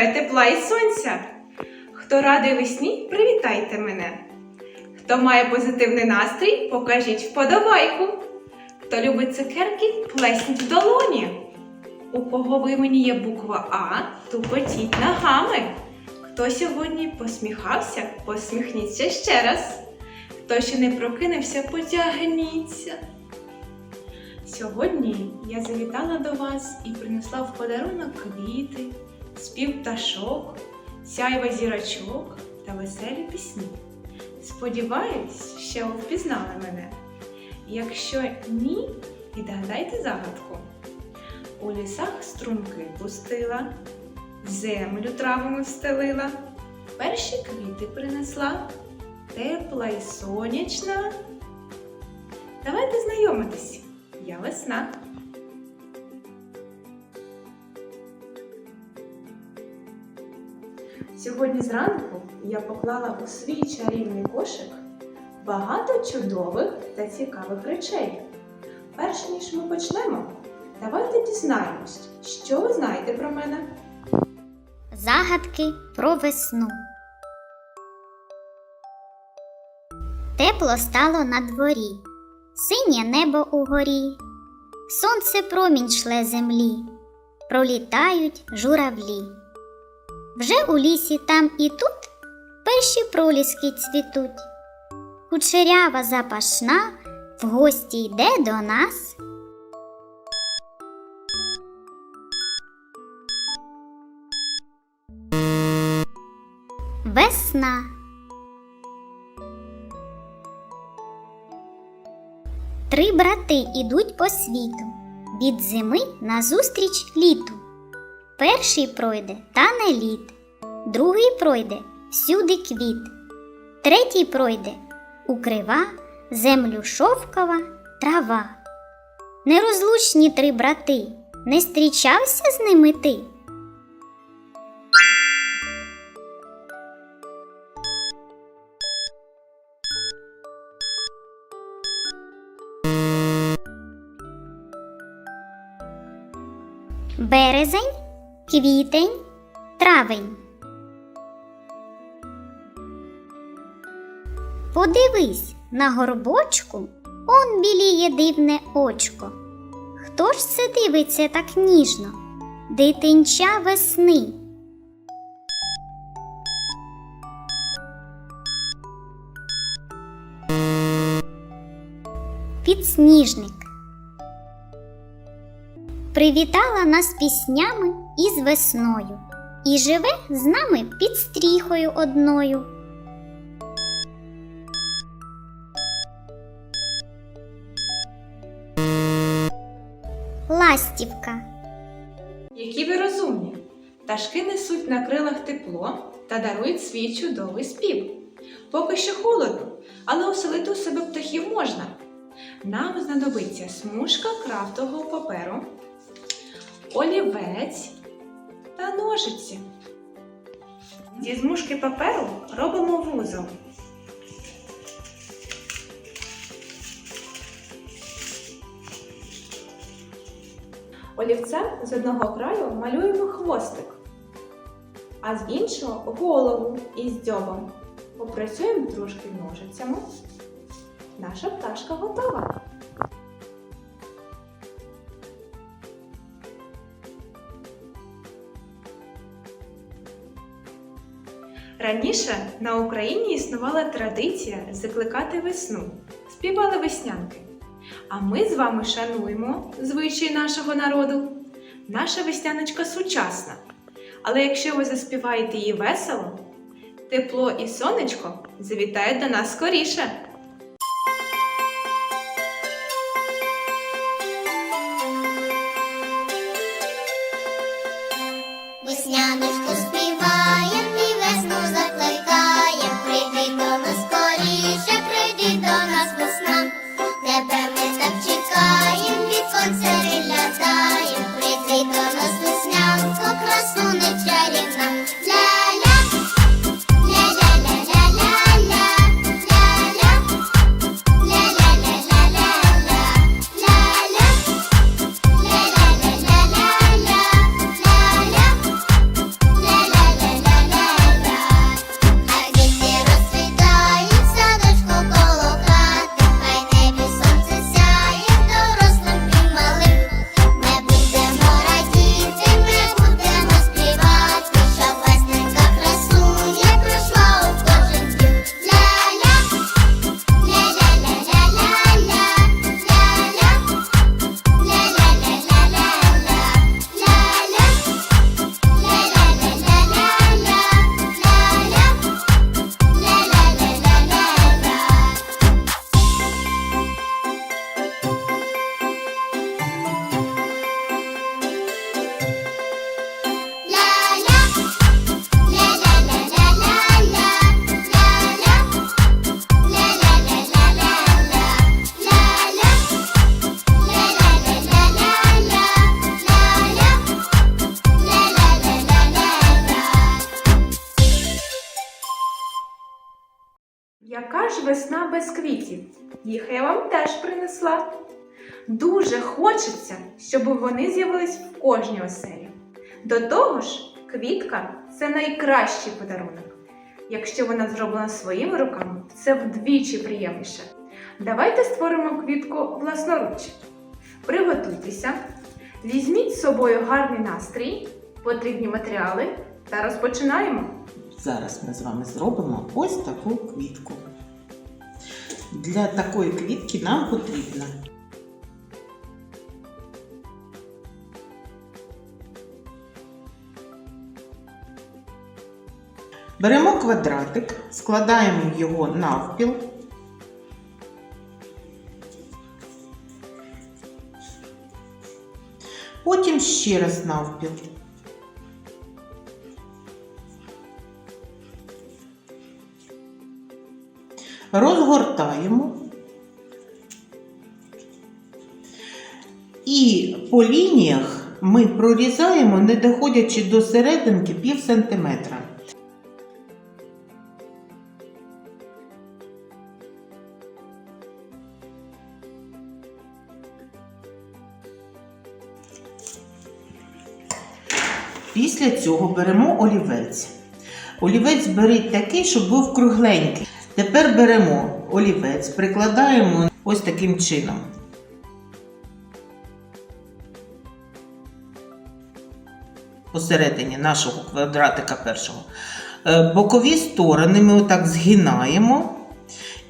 бажаю тепла і сонця. Хто радий весні, привітайте мене. Хто має позитивний настрій, покажіть вподобайку. Хто любить цукерки, плесніть в долоні. У кого в імені є буква А, тупотіть ногами. Хто сьогодні посміхався, посміхніться ще раз. Хто ще не прокинувся, потягніться. Сьогодні я завітала до вас і принесла в подарунок квіти, спів пташок, сяйва зірочок та веселі пісні. Сподіваюсь, що ви впізнали мене. Якщо ні, відгадайте загадку. У лісах струмки пустила, землю травами встелила, перші квіти принесла, тепла і сонячна. Давайте знайомитись. Я весна. Сьогодні зранку я поклала у свій чарівний кошик багато чудових та цікавих речей. Перш ніж ми почнемо, давайте дізнаємось, що ви знаєте про мене. Загадки про весну. Тепло стало на дворі, синє небо угорі, сонце промінь шле землі, пролітають журавлі. Вже у лісі там і тут перші проліски цвітуть. Кучерява запашна в гості йде до нас. Весна. Три брати ідуть по світу, від зими назустріч літу. Перший пройде тане лід, другий пройде всюди квіт, третій пройде укрива землю шовкова трава. Нерозлучні три брати, не зустрічався з ними ти. Березень, квітень, травень. Подивись на горбочку, он біліє дивне очко. Хто ж це дивиться так ніжно? Дитинча весни. Підсніжник. Привітала нас піснями із весною і живе з нами під стріхою одною. Ластівка. Які ви розумні! Пташки несуть на крилах тепло та дарують свій чудовий спів. Поки що холодно, але оселити у себе птахів можна. Нам знадобиться смужка крафтового паперу, олівець та ножиці. Зі змушки паперу робимо вузол. Олівцем з одного краю малюємо хвостик, а з іншого голову із дзьобом. Попрацюємо трошки ножицями. Наша пташка готова. Раніше на Україні існувала традиція закликати весну, співали веснянки. А ми з вами шануємо звичаї нашого народу. Наша весняночка сучасна. Але якщо ви заспіваєте її весело, тепло і сонечко завітають до нас скоріше. Їх я вам теж принесла. Дуже хочеться, щоб вони з'явились в кожній оселі. До того ж, квітка це найкращий подарунок. Якщо вона зроблена своїми руками, це вдвічі приємніше. Давайте створимо квітку власноруч. Приготуйтеся, візьміть з собою гарний настрій, потрібні матеріали та розпочинаємо. Зараз ми з вами зробимо ось таку квітку. Для такої квітки нам потрібно беремо квадратик, складаємо його навпіл. Потім ще раз навпіл. По лініях ми прорізаємо, не доходячи до серединки пів сантиметра. Після цього беремо олівець. Олівець беріть такий, щоб був кругленький. Тепер беремо олівець, прикладаємо ось таким чином. Посередині нашого квадратика першого. Е, Бокові сторони ми отак згинаємо.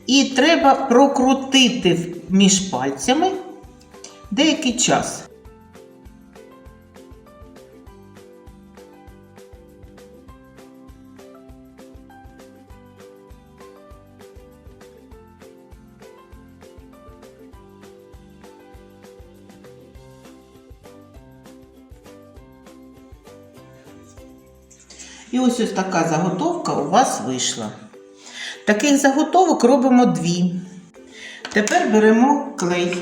І треба прокрутити між пальцями деякий час. Ось ось така заготовка у вас вийшла. Таких заготовок робимо дві. Тепер беремо клей.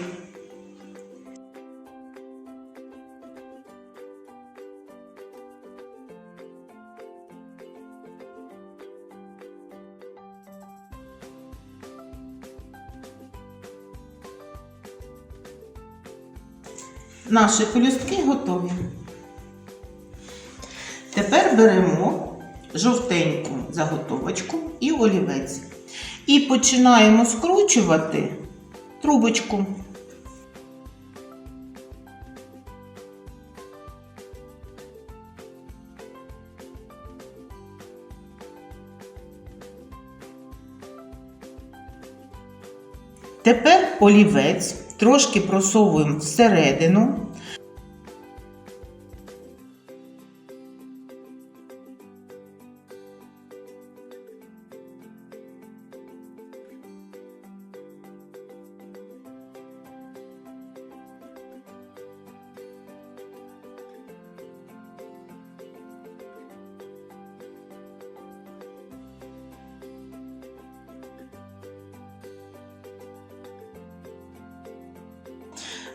Наші пелюстки готові. Тепер беремо жовтеньку заготовочку і олівець. І починаємо скручувати трубочку. Тепер олівець трошки просовуємо всередину.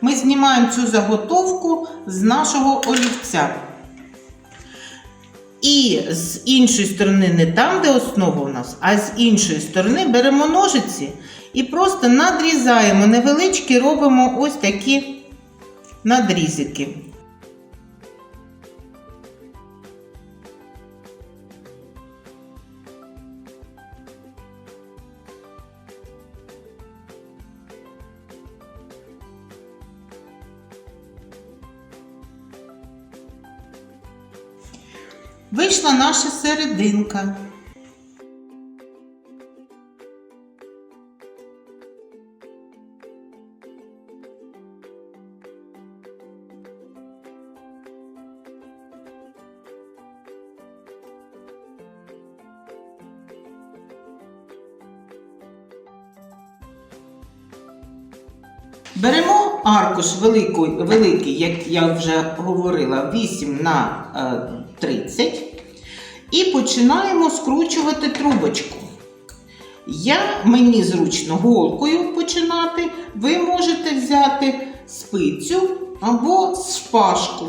Ми знімаємо цю заготовку з нашого олівця. І з іншої сторони, не там, де основа у нас, а з іншої сторони беремо ножиці і просто надрізаємо невеличкі, робимо ось такі надрізики. Вийшла наша серединка. Беремо аркуш великий, великий, як я вже говорила, 8 на е, 30 і починаємо скручувати трубочку. Я, мені зручно голкою починати, ви можете взяти спицю або шпажку.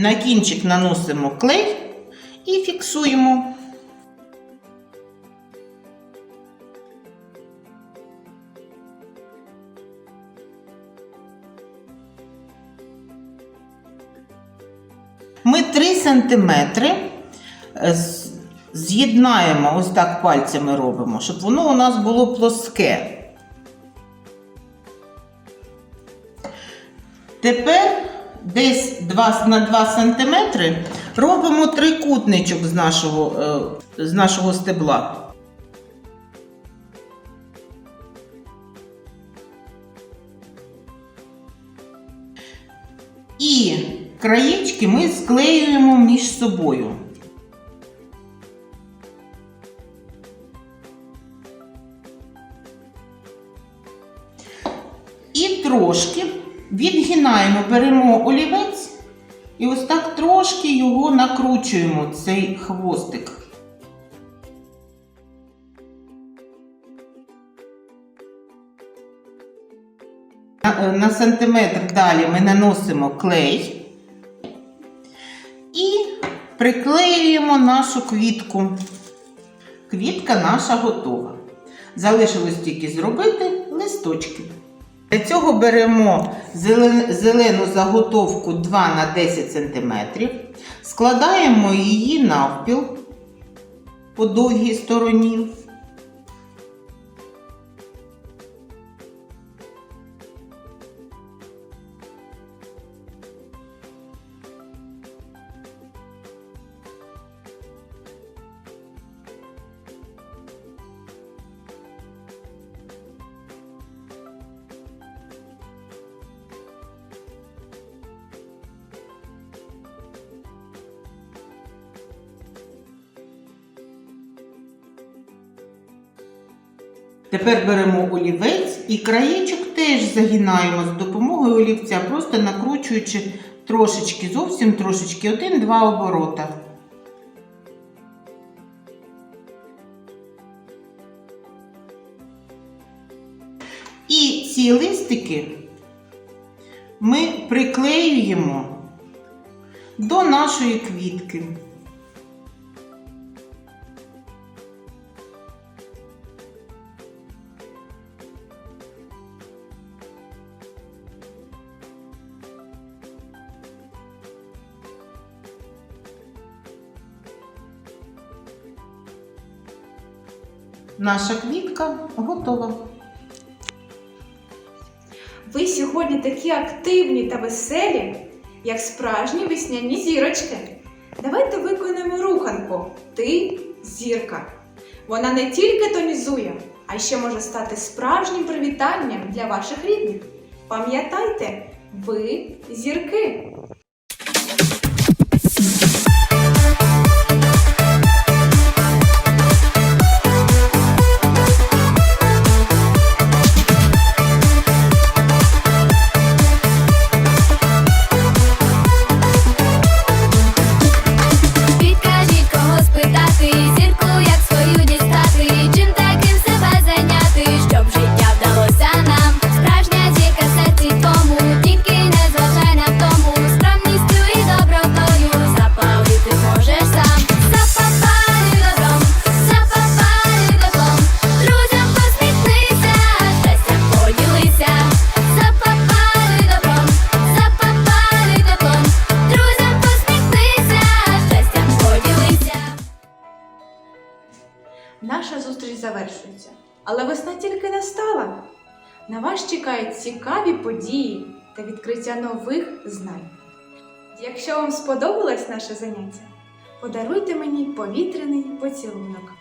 На кінчик наносимо клей і фіксуємо. Ми 3 см з'єднаємо, ось так пальцями робимо, щоб воно у нас було плоске. Тепер десь 2, на 2 см робимо трикутничок з нашого, е, з нашого стебла. І краєчки ми склеюємо між собою. І трошки відгинаємо, беремо олівець і ось так трошки його накручуємо, цей хвостик. На, е, на сантиметр далі ми наносимо клей і приклеюємо нашу квітку. Квітка наша готова. Залишилось тільки зробити листочки. Для цього беремо зелену заготовку 2 на 10 см, складаємо її навпіл по довгій стороні. Тепер беремо олівець і краєчок теж загинаємо з допомогою олівця, просто накручуючи трошечки, зовсім трошечки, один-два оборота. І ці листики ми приклеюємо до нашої квітки. Наша квітка готова. Ви сьогодні такі активні та веселі, як справжні весняні зірочки. Давайте виконаємо руханку Ти зірка. Вона не тільки тонізує, а ще може стати справжнім привітанням для ваших рідних. Пам'ятайте, ви зірки. Але весна тільки настала. На вас чекають цікаві події та відкриття нових знань. Якщо вам сподобалось наше заняття, подаруйте мені повітряний поцілунок.